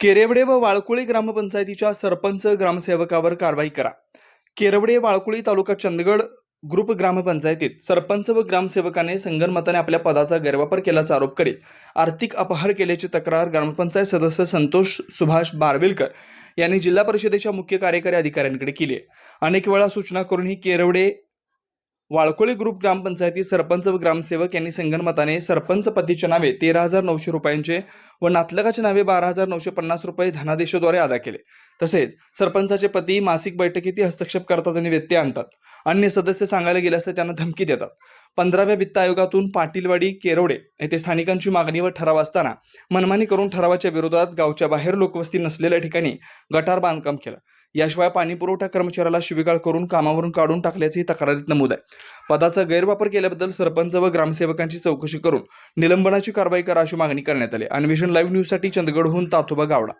केरेवडे व वाळकुळी ग्रामपंचायतीच्या सरपंच ग्रामसेवकावर कारवाई करा. केरवडे वाळकुळी तालुका चंदगड ग्रुप ग्रामपंचायतीत सरपंच व ग्रामसेवकाने संगनमताने आपल्या पदाचा गैरवापर केल्याचा आरोप करीत आर्थिक अपहार केल्याची तक्रार ग्रामपंचायत सदस्य संतोष सुभाष बारवेलकर यांनी जिल्हा परिषदेच्या मुख्य कार्यकारी अधिकाऱ्यांकडे केली आहे. अनेक वेळा सूचना करूनही केरवडे वाळकोळी ग्रुप ग्रामपंचायती सरपंच व ग्रामसेवक यांनी संगणमताने सरपंच पतीच्या नावे तेरा हजार नऊशे रुपयांचे व नातलगाच्या नावे बारा हजार नऊशे पन्नास रुपये धनादेशाद्वारे अदा केले. तसेच सरपंचाचे पती मासिक बैठकीतही हस्तक्षेप करतात आणि व्यत्यय आणतात. अन्य सदस्य सांगायला गेले असता त्यांना धमकी देतात. पंधराव्या वित्त आयोगातून पाटीलवाडी केरवडे येथे स्थानिकांची मागणी व ठराव असताना मनमानी करून ठरावाच्या विरोधात गावच्या बाहेर लोकवस्ती नसलेल्या ठिकाणी गटार बांधकाम केलं. याशिवाय पाणीपुरवठा कर्मचाऱ्याला शिवीगाळ करून कामावरून काढून टाकल्याचेही तक्रारीत नमूद आहे. पदाचा गैरवापर केल्याबद्दल सरपंच व ग्रामसेवकांची चौकशी करून निलंबनाची कारवाई करा अशी मागणी करण्यात आली. अन्वेषण लाईव्ह न्यूजसाठी चंदगडहून तातोबा गावडा.